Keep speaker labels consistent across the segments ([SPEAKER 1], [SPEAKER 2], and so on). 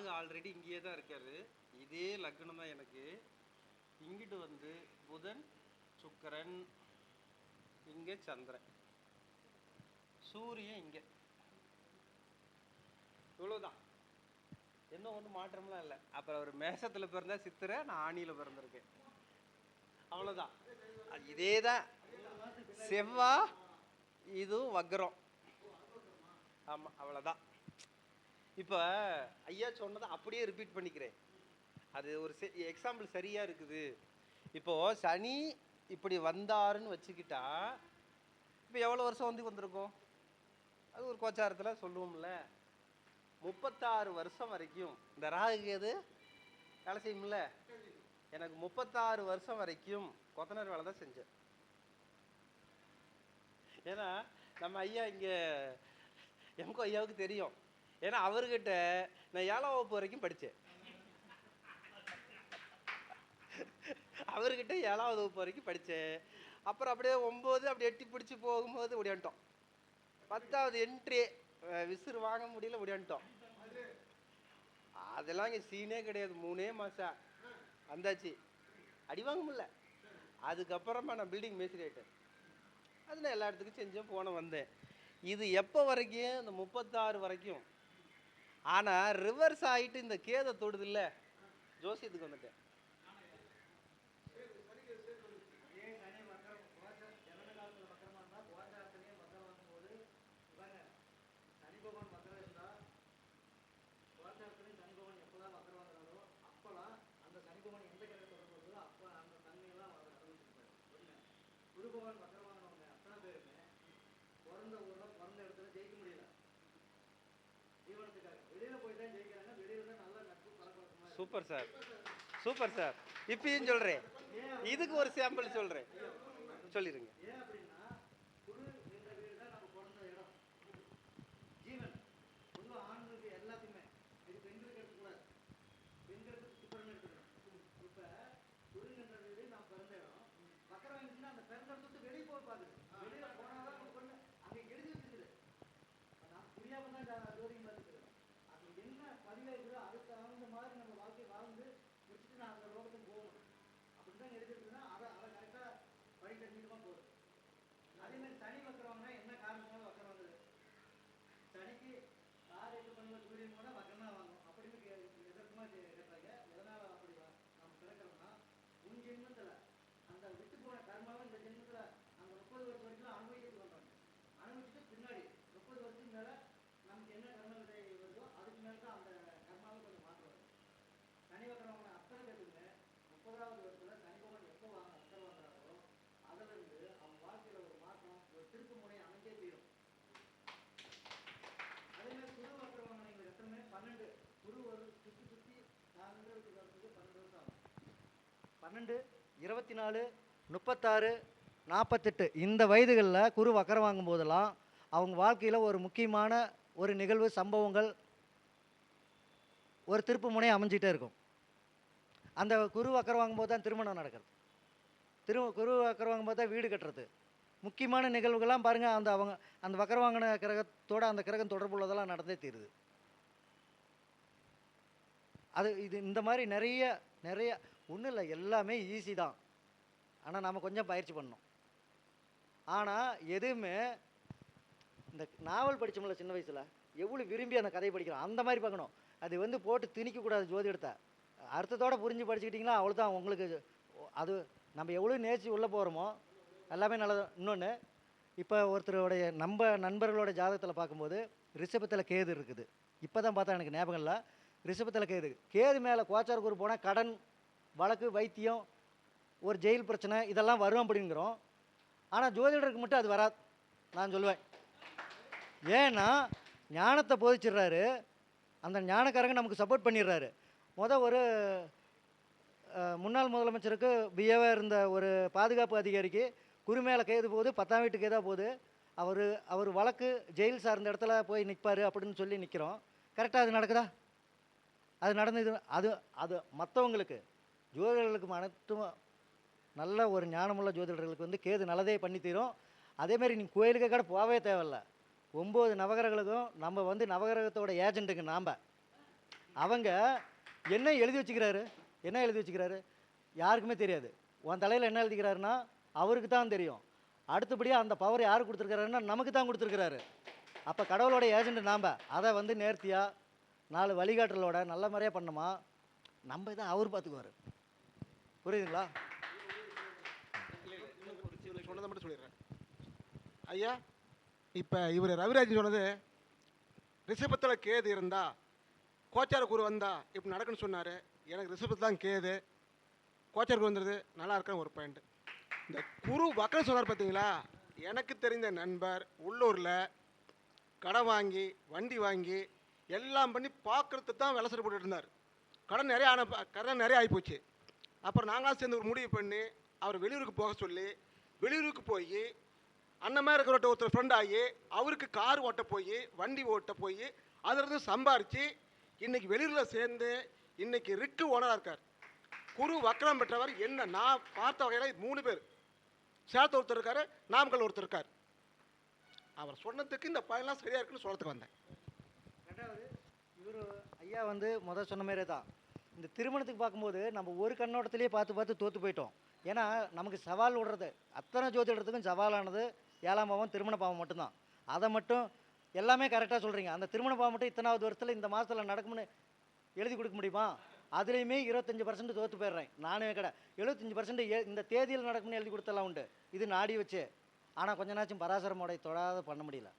[SPEAKER 1] Rahu already இங்கேயே தான் இருக்காரு. இதே லக்னம் தான் எனக்கு. இங்கிட்டு வந்து புதன் சுக்கிரன் இங்கே சந்திரன். சூரியன் இங்கே. இவ்வளோதான் என்ன ஒன்றும் மாற்றம்லாம் இல்லை. அப்புறம் அவர் மேசத்தில் பிறந்தா சித்திரை நான் ஆணியில் பிறந்திருக்கேன். அவ்வளோதான் இதே தான் செவ்வா இதுவும் வக்ரம். ஆமாம் அவ்வளோதான் இப்போ ஐயா சொன்னதை அப்படியே ரிப்பீட் பண்ணிக்கிறேன். அது ஒரு எக்ஸாம்பிள் சரியாக இருக்குது. இப்போது சனி இப்படி வந்தாருன்னு வச்சுக்கிட்டா இப்போ எவ்வளோ வருஷம் வந்து வந்திருக்கோம்? அது ஒரு கோச்சாரத்தில் சொல்லுவோம்ல. முப்பத்தாறு வருஷம் வரைக்கும் இந்த ராகு எது? வேலை செய்யும்ல. எனக்கு முப்பத்தாறு வருஷம் வரைக்கும் கொத்தனர் வேலை தான் செஞ்சேன். ஏன்னா நம்ம ஐயா இங்கே எம்கோ ஐயாவுக்கு தெரியும். ஏன்னா அவர்கிட்ட நான் ஏழாம் வகுப்பு வரைக்கும் படித்தேன். அவர்கிட்ட ஏழாவது வகுப்பு வரைக்கும் படித்தேன். அப்புறம் அப்படியே ஒம்பது அப்படி எட்டி பிடிச்சி போகும்போது ஓடியான்ட்டோம் பத்தாவது என்ட்ரி விசிறு வாங்க முடியல ஓடியான்ட்டோம் அதெல்லாம் இங்கே சீனே கிடையாது. மூணே மாதம் வந்தாச்சு. அடி வாங்க முடியல. அதுக்கப்புறமா நான் பில்டிங் மேஸ்திரி ஆகிட்டேன் அது நான் எல்லா இடத்துக்கும் செஞ்சேன் போன வந்தேன். இது எப்போ வரைக்கும்? இந்த முப்பத்தாறு வரைக்கும். ஆனால் ரிவர்ஸ் ஆகிட்டு இந்த கேதை தொடுதில்ல. ஜோசியத்துக்கு வந்துட்டேன். Super sir. Super sir. இப்பயும் சொல்கிறேன் இதுக்கு ஒரு சாம்பிள் சொல்கிறேன் சொல்லிடுங்க
[SPEAKER 2] பன்னெண்டு இருபத்தி நாலு முப்பத்தாறு நாற்பத்தெட்டு இந்த வயதுகளில் குரு வக்கரம் வாங்கும் போதெல்லாம் அவங்க வாழ்க்கையில் ஒரு முக்கியமான ஒரு நிகழ்வு சம்பவங்கள் ஒரு திருப்பு முனை அமைஞ்சிட்டே இருக்கும். அந்த குரு வக்கரம் வாங்கும்போது தான் திருமணம் நடக்கிறது திரு குரு வக்கரம் வாங்கும்போது தான் வீடு கட்டுறது. முக்கியமான நிகழ்வுகள்லாம் பாருங்கள் அந்த அவங்க அந்த வக்கரம் வாங்கின கிரகத்தோட அந்த கிரகம் தொடர்புள்ளதெல்லாம் நடந்தே தீருது. அது இது இந்த மாதிரி நிறைய நிறைய ஒன்றும் இல்லை எல்லாமே ஈஸி தான். ஆனால் நாம் கொஞ்சம் பயிற்சி பண்ணணும். ஆனால் எதுவுமே இந்த நாவல் படித்தோம்ல சின்ன வயசில் எவ்வளோ விரும்பி அந்த கதையை படிக்கிறோம்? அந்த மாதிரி பார்க்கணும். அது வந்து போட்டு திணிக்கக்கூடாது ஜோதிடத்தை அர்த்தத்தோடு புரிஞ்சு படிச்சுக்கிட்டிங்களா அவ்வளோதான் உங்களுக்கு அது நம்ம எவ்வளோ நேர்ச்சி உள்ளே போகிறோமோ எல்லாமே நல்லது. இன்னொன்று இப்போ ஒருத்தருடைய நம்ம நண்பர்களோட ஜாதகத்தில் பார்க்கும்போது ரிஷபத்தில் கேது இருக்குது. இப்போ தான் பார்த்தா எனக்கு ஞாபகம் இல்லை. ரிஷபத்தில் கேது. கேது மேலே கோச்சார் குரு போனால் கடன் வழக்கு வைத்தியம் ஒரு ஜெயில் பிரச்சனை இதெல்லாம் வரும் அப்படிங்கிறோம். ஆனால் ஜோதிடருக்கு மட்டும் அது வராது. நான் சொல்லுவேன். ஏன்னா ஞானத்தை போதிச்சிடுறாரு. அந்த ஞானக்காரங்க நமக்கு சப்போர்ட் பண்ணிடுறாரு. முத ஒரு முன்னாள் முதலமைச்சருக்கு பிஏவாக இருந்த ஒரு பாதுகாப்பு அதிகாரிக்கு குரு கைது போகுது பத்தாம் வீட்டுக்கு கைதாக போகுது. அவர் அவர் வழக்கு ஜெயில் சார்ந்த இடத்துல போய் நிற்பார் அப்படின்னு சொல்லி நிற்கிறோம் கரெக்டாக அது நடக்குதா? அது நடந்தது அது அது மற்றவங்களுக்கு ஜோதிடர்களுக்கு அனைத்தும் நல்ல ஒரு ஞானமுள்ள ஜோதிடர்களுக்கு வந்து கேது நல்லதே பண்ணி தரும் அதேமாதிரி நீங்கள் கோயிலுக்கு கூட போகவே தேவையில்ல. ஒம்பது நவகிரகங்களுக்கும் நம்ம வந்து நவகிரகத்தோட ஏஜெண்ட்டுங்க நாம் அவங்க என்ன எழுதி வச்சுக்கிறாரு? என்ன எழுதி வச்சுக்கிறாரு? யாருக்குமே தெரியாது. உன் தலையில் என்ன எழுதிக்கிறாருன்னா அவருக்கு தான் தெரியும். அடுத்தபடியாக அந்த பவர் யார் கொடுத்துருக்காருன்னா நமக்கு தான் கொடுத்துருக்கிறாரு. அப்போ கடவுளோட ஏஜென்ட் நாம் அதை வந்து நேர்த்தியாக நாலு வழிகாட்டலோட நல்ல முறையாக பண்ணோமா? நம்ம இதை அவர் பார்த்துக்குவார் புரியுதுங்களா?
[SPEAKER 3] சொன்னதை மட்டும் சொல்லிடுறேன் ஐயா இப்போ இவர் ரவிராஜன் சொன்னது ரிஷபத்தில் கேது இருந்தா கோச்சார குரு வந்தா இப்படி நடக்குன்னு சொன்னார். எனக்கு ரிஷபத்தில் தான் கேது. கோச்சார குரு வந்துடுது நல்லா இருக்கான்னு ஒரு பாயிண்ட் இந்த குரு வக்கரம் சொன்னார் பார்த்தீங்களா எனக்கு தெரிந்த நண்பர் உள்ளூரில் கடன் வாங்கி வண்டி வாங்கி எல்லாம் பண்ணி பார்க்குறதுக்கு தான் விளசல் போட்டுட்டு இருந்தார். கடன் நிறைய ஆன கடன் நிறைய ஆகிப்போச்சு அப்புறம் நாங்களாம் சேர்ந்து ஒரு முடிவு பண்ணி அவர் வெளியூருக்கு போக சொல்லி வெளியூருக்கு போய் அண்ணன் இருக்கிற ஒருத்தர் ஃப்ரெண்ட் ஆகி அவருக்கு கார் ஓட்ட போய் வண்டி ஓட்ட போய் அதிலிருந்து சம்பாரித்து இன்றைக்கி வெளியூரில் சேர்ந்து இன்னைக்கு ரிக்கு ஓனராக இருக்கார். குரு வக்கரம் பெற்றவர் என்ன நான் பார்த்த வகையில் மூணு பேர். சேலத்து ஒருத்தர் இருக்கார் நாமக்கல் ஒருத்தர் இருக்கார். அவர் சொன்னதுக்கு இந்த பயன்லாம் சரியாக இருக்குன்னு சொல்கிறதுக்கு வந்தேன்.
[SPEAKER 2] ரெண்டாவது இவர் ஐயா வந்து முதல் சொன்ன மாதிரியே தான். இந்த திருமணத்துக்கு பார்க்கும்போது நம்ம ஒரு கண்ணோட்டத்திலேயே பார்த்து பார்த்து தோற்று போயிட்டோம். ஏன்னா நமக்கு சவால் விடுறது அத்தனை ஜோதிடத்துக்கும் சவாலானது ஏழாம் பாவம் திருமண பாவம் மட்டும்தான். அதை மட்டும் எல்லாமே கரெக்டாக சொல்கிறீங்க அந்த திருமண பாவம் மட்டும் இத்தனாவது வருஷத்தில் இந்த மாதத்தில் நடக்கும்னு எழுதி கொடுக்க முடியுமா? அதுலேயுமே இருபத்தஞ்சி பர்சன்ட் தோற்று போயிடுறேன். நானே கடை. எழுபத்தஞ்சி பர்சன்ட் இந்த தேதியில் நடக்கும்னு எழுதி கொடுத்தலாம் உண்டு. இது நாடி வச்சு. ஆனால் கொஞ்ச நாச்சும் பராசரமோடைய தொடாத பண்ண முடியல.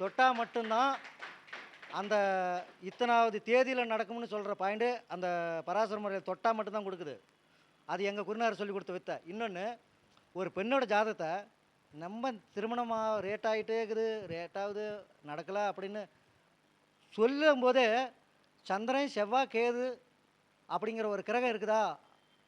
[SPEAKER 2] தொட்டால் மட்டும்தான் அந்த இத்தனாவது தேதியில் நடக்கும்னு சொல்கிற பாயிண்ட்டு அந்த பராசர முறையில் தொட்டால் மட்டும்தான் கொடுக்குது. அது எங்கள் குருநார் சொல்லி கொடுத்த வித்தை. இன்னொன்று ஒரு பெண்ணோட ஜாதகத்தை நம்ம திருமணமாக ரேட் ஆகிட்டே இருக்குது ரேட்டாவது நடக்கல அப்படின்னு சொல்லும் போதே சந்திரன் செவ்வாய் கேது அப்படிங்கிற ஒரு கிரகம் இருக்குதா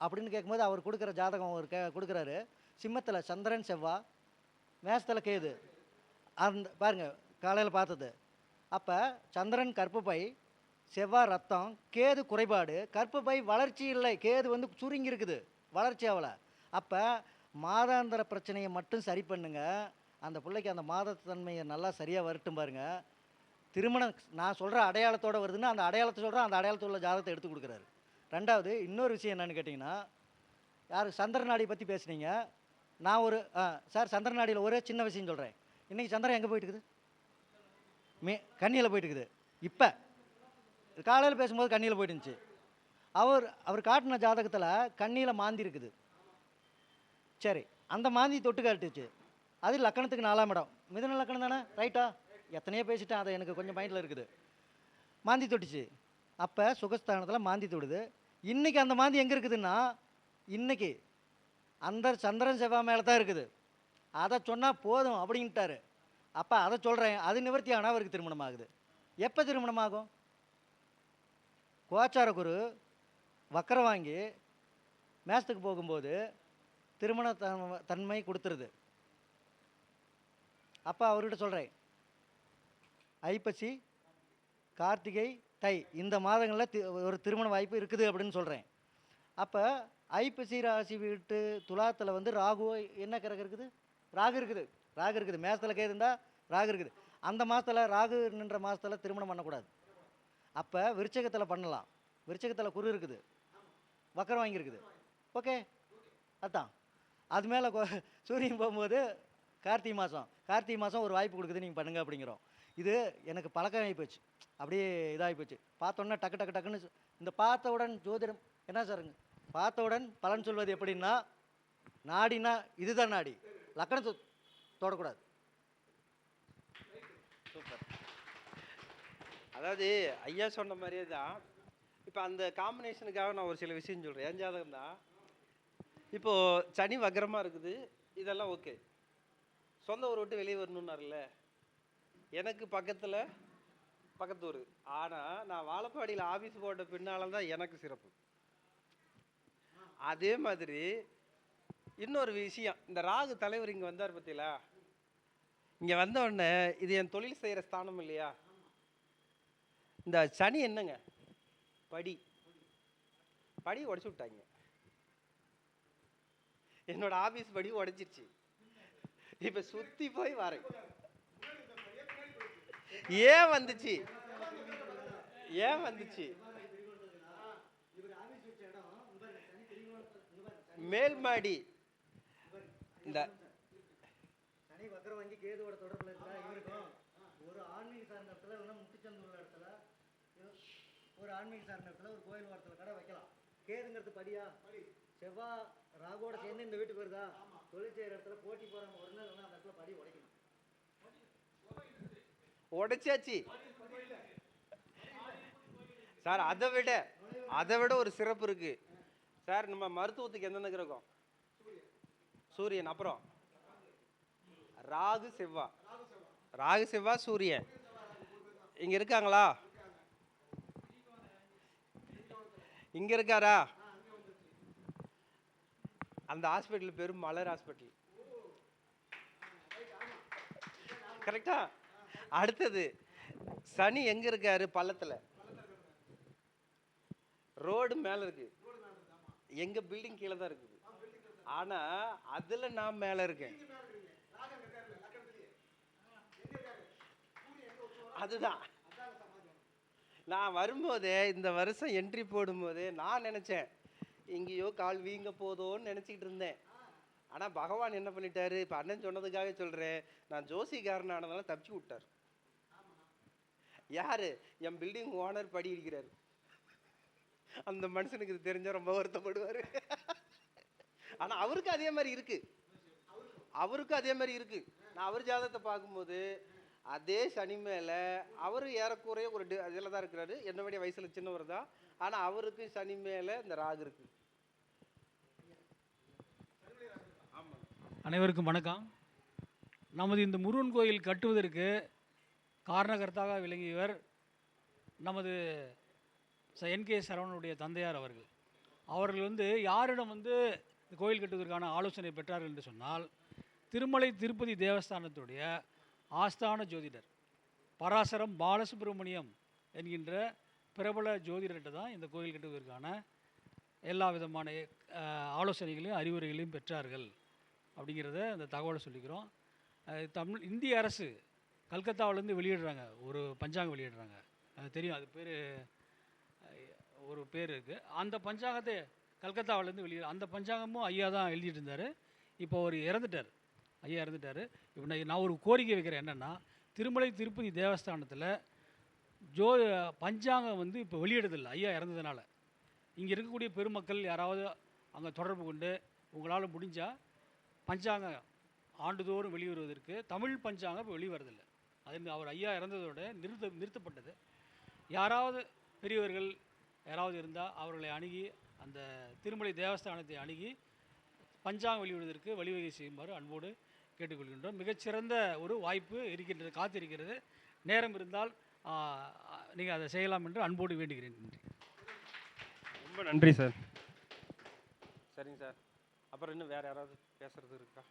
[SPEAKER 2] அப்படின்னு கேட்கும்போது அவர் கொடுக்குற ஜாதகம் அவர் கே கொடுக்குறாரு. சிம்மத்தில் சந்திரன் செவ்வாய் மேசத்தில் கேது. அந்த பாருங்க காலையில் பார்த்தது. அப்போ சந்திரன் கற்பப்பை செவ்வாய் ரத்தம் கேது குறைபாடு கற்பப்பை வளர்ச்சி இல்லை. கேது வந்து சுருங்கி இருக்குது வளர்ச்சி ஆகலை. அப்போ மாதாந்திர பிரச்சனையை மட்டும் சரி பண்ணுங்க. அந்த பிள்ளைக்கு அந்த மாதத்தன்மையை நல்லா சரியாக வரட்டும் பாருங்கள் திருமணம் நான் சொல்கிற அடையாளத்தோட வருதுன்னா அந்த அடையாளத்தை சொல்கிறேன் அந்த அடையாளத்தில் உள்ள ஜாதகத்தை எடுத்து கொடுக்குறாரு. ரெண்டாவது இன்னொரு விஷயம் என்னென்னு கேட்டிங்கன்னா யார் சந்திரநாடி பற்றி பேசுனீங்க. நான் ஒரு ஆ சார் சந்திரநாடியில் ஒரே சின்ன விஷயம் சொல்கிறேன் இன்றைக்கி சந்திரன் எங்கே போயிட்டு இருக்குது? மே கண்ணியில் போயிட்டு இருக்குது இப்போ காலையில் பேசும்போது கண்ணியில் போயிட்டு இருந்துச்சு அவர் அவர் காட்டின ஜாதகத்தில் கண்ணியில் மாந்தி இருக்குது. சரி அந்த மாந்தி தொட்டு காட்டுச்சு. அது லக்கணத்துக்கு நாலாம் இடம். மிதன லக்கணம் தானே? ரைட்டா எத்தனையோ பேசிட்டேன். அதை எனக்கு கொஞ்சம் மைண்டில் இருக்குது. மாந்தி தொட்டுச்சு. அப்போ சுகஸ்தானத்தில் மாந்தி தொடுது. இன்றைக்கி அந்த மாந்தி எங்கே இருக்குதுன்னா இன்றைக்கி அந்த சந்திரன் செவ்வாய் மேலே தான் இருக்குது. அதை சொன்னால் போதும் அப்படின்ட்டாரு. அப்போ அதை சொல்கிறேன் அது நிவர்த்தி ஆனால் அவருக்கு திருமணம் ஆகுது எப்போ திருமணம் ஆகும் கோச்சார குரு வக்கரம் வாங்கி மேசத்துக்கு போகும்போது திருமண தன்- தன்மை கொடுத்துருது. அப்போ அவர்கிட்ட சொல்கிறேன் ஐப்பசி கார்த்திகை தை இந்த மாதங்களில் தி ஒரு திருமண வாய்ப்பு இருக்குது அப்படின்னு சொல்கிறேன் அப்போ ஐப்பசி ராசி வீட்டு துலாத்தில் வந்து ராகு என்ன கிரகம் இருக்குது? ராகு இருக்குது. ராகு இருக்குது. மேசத்தில் கேது இருந்தால் ராகு இருக்குது. அந்த மாதத்தில் ராகு நின்ற மாதத்தில் திருமணம் பண்ணக்கூடாது. அப்போ விருச்சகத்தில் பண்ணலாம். விருச்சகத்தில் குரு இருக்குது. வக்கரம் வாங்கியிருக்குது. ஓகே? அதான். அது மேலே சூரியன் போகும்போது கார்த்திகை மாதம் கார்த்திகை மாதம் ஒரு வாய்ப்பு கொடுக்குது நீங்கள் பண்ணுங்க அப்படிங்கிறோம். இது எனக்கு பழக்கம் ஆகி போச்சு. அப்படியே இதாகி போச்சு. பார்த்தோன்னே டக்கு டக்கு டக்குன்னு இந்த பார்த்தவுடன் ஜோதிடம் என்ன சாருங்க பார்த்தவுடன் பலன் சொல்வது எப்படின்னா நாடினா இதுதான் நாடி. லக்கணத்தை தொடக்கூடாது.
[SPEAKER 1] சூப்பர். அதாவது ஐயா சொன்ன மாதிரியே தான். இப்போ அந்த காம்பினேஷனுக்காக நான் ஒரு சில விஷயம் சொல்கிறேன் என் ஜாதகம் தான். இப்போது சனி வக்கரமாக இருக்குது. இதெல்லாம் ஓகே சொந்த ஊர் விட்டு வெளியே வரணுன்னார்ல எனக்கு பக்கத்தில் பக்கத்து ஊர். ஆனால் நான் வாழப்பாடியில் ஆஃபீஸ் போட்ட பின்னால் தான் எனக்கு சிறப்பு. அதே மாதிரி இன்னொரு விஷயம். இந்த ராகு தலைவர் இங்கே வந்தார் பார்த்தீங்களா இங்கே வந்த உடனே இது என் தொழில் செய்கிற ஸ்தானம் இல்லையா? இந்த சனி என்னங்க? படி. படி உடச்சி விட்டாங்க. என்னோட ஆஃபீஸ் படி உடைச்சிருச்சு. இப்போ சுற்றி போய் வரேன். ஏன் வந்துச்சு? ஏன் வந்துச்சு? மேல் மாடி. இந்த
[SPEAKER 2] சனி வக்கரம் வாங்கி கேதுவோட தொடர்புல இருக்கிற இவருக்கும் ஒரு ஆன்மீக சார்ந்த இடத்துல இல்லைன்னா முட்டுச்சந்து உள்ள இடத்துல ஒரு ஆன்மீக சார்ந்த இடத்துல ஒரு கோயில் வாரத்தில் கடை வைக்கலாம். கேதுங்கிறது படியா? செவ்வாய் ராகுவோட சேர்ந்து இந்த வீட்டுக்கு வருதா? தொழில் செய்கிற இடத்துல போட்டி போறாங்க ஒரு நாள் அந்த இடத்துல படி உடைக்கணும்.
[SPEAKER 1] உடைச்சாச்சு. சார் அதை விட அதை விட ஒரு சிறப்பு இருக்கு. சார் நம்ம மருத்துவத்துக்கு எந்தெந்த கிரகம்? சூரியன் அப்புறம்? ராகு செவ்வா. ராகு செவ்வா சூரியன். இங்கே இருக்காங்களா? இங்கே இருக்காரா? அந்த ஹாஸ்பிட்டல் பேர் மலர் ஹாஸ்பிட்டல். கரெக்டா? அடுத்தது சனி எங்க இருக்காரு? பள்ளத்தில். ரோடு மேலே இருக்கு. எங்கள் பில்டிங் கீழே தான் இருக்குது. ஆனால் அதில் நான் மேலே இருக்கேன். அதுதான். நான் வரும்போதே இந்த வருஷம் என்ட்ரி போடும்போது நான் நினச்சேன் எங்கேயோ கால் வீங்க போதோன்னு நினச்சிக்கிட்டு இருந்தேன். ஆனால் பகவான் என்ன பண்ணிட்டாரு? இப்போ அண்ணன் சொன்னதுக்காக சொல்கிறேன் நான் ஜோசிக்காரன் ஆனதெல்லாம் தப்பிச்சு விட்டார். யார்? என் பில்டிங் ஓனர் படி இருக்கிறார். அந்த மனுஷனுக்கு இது தெரிஞ்சால் ரொம்ப வருத்தப்படுவாரு. ஆனால் அவருக்கு அதே மாதிரி இருக்கு. அவருக்கும் அதே மாதிரி இருக்குது நான் அவர் ஜாதகத்தை பார்க்கும்போது அதே சனி மேலே அவர் ஏறக்குறைய ஒரு இதில் தான் இருக்கிறாரு. என்னுடைய வயசில் சின்னவர் தான். ஆனால் அவருக்கு சனி மேலே இந்த ராகு இருக்கு.
[SPEAKER 4] அனைவருக்கும் வணக்கம். நமது இந்த முருகன் கோயில் கட்டுவதற்கு காரணகர்த்தாக விளங்கியவர் நமது ச என்கே சரவணனுடைய தந்தையார் அவர்கள். அவர்கள் வந்து யாரிடம் வந்து இந்த கோயில் கட்டுவதற்கான ஆலோசனை பெற்றார்கள் என்று சொன்னால் திருமலை திருப்பதி தேவஸ்தானத்துடைய ஆஸ்தான ஜோதிடர். பராசரம் பாலசுப்ரமணியம் என்கின்ற பிரபல ஜோதிடர்கிட்ட தான் இந்த கோயில் கட்டுவதற்கான எல்லா விதமான ஆலோசனைகளையும் அறிவுரைகளையும் பெற்றார்கள். அப்படிங்கிறத அந்த தகவலை சொல்லிக்கிறோம். தமிழ் இந்திய அரசு கல்கத்தாவிலேருந்து வெளியிடுறாங்க. ஒரு பஞ்சாங்கம் வெளியிடுறாங்க. அது தெரியும். அது பேர் ஒரு பேர் இருக்குது அந்த பஞ்சாங்கத்தை கல்கத்தாவிலேருந்து வெளியிட அந்த பஞ்சாங்கமும் ஐயா தான் எழுதிட்டு இருந்தார். இப்போ அவர் இறந்துட்டார். ஐயா இறந்துட்டார். இப்போ நான் நான் ஒரு கோரிக்கை வைக்கிறேன் என்னென்னா திருமலை திருப்பதி தேவஸ்தானத்தில் ஜோ பஞ்சாங்கம் வந்து இப்போ வெளியிடுறதில்லை. ஐயா இறந்ததுனால. இங்கே இருக்கக்கூடிய பெருமக்கள் யாராவது அங்கே தொடர்பு கொண்டு உங்களால் முடிஞ்சால் பஞ்சாங்கம் ஆண்டுதோறும் வெளிவருவதற்கு தமிழ் பஞ்சாங்கம் இப்போ வெளிவரதில்லை அது அவர் ஐயா இறந்ததோட நிறுத்த நிறுத்தப்பட்டது. யாராவது பெரியவர்கள் யாராவது இருந்தால் அவர்களை அணுகி அந்த திருமலை தேவஸ்தானத்தை அணுகி பஞ்சாங்கம் வெளியிடுவதற்கு வழிவகை செய்யுமாறு அன்போடு கேட்டுக்கொள்கின்றோம். மிகச்சிறந்த ஒரு வாய்ப்பு இருக்கின்றது காத்திருக்கிறது. நேரம் இருந்தால் நீங்கள் அதை செய்யலாம் என்று அன்போடு வேண்டுகிறேன். நன்றி.
[SPEAKER 1] ரொம்ப நன்றி சார். சரிங்க சார். அப்புறம் இன்னும் வேற யாராவது பேசுறது இருக்கா?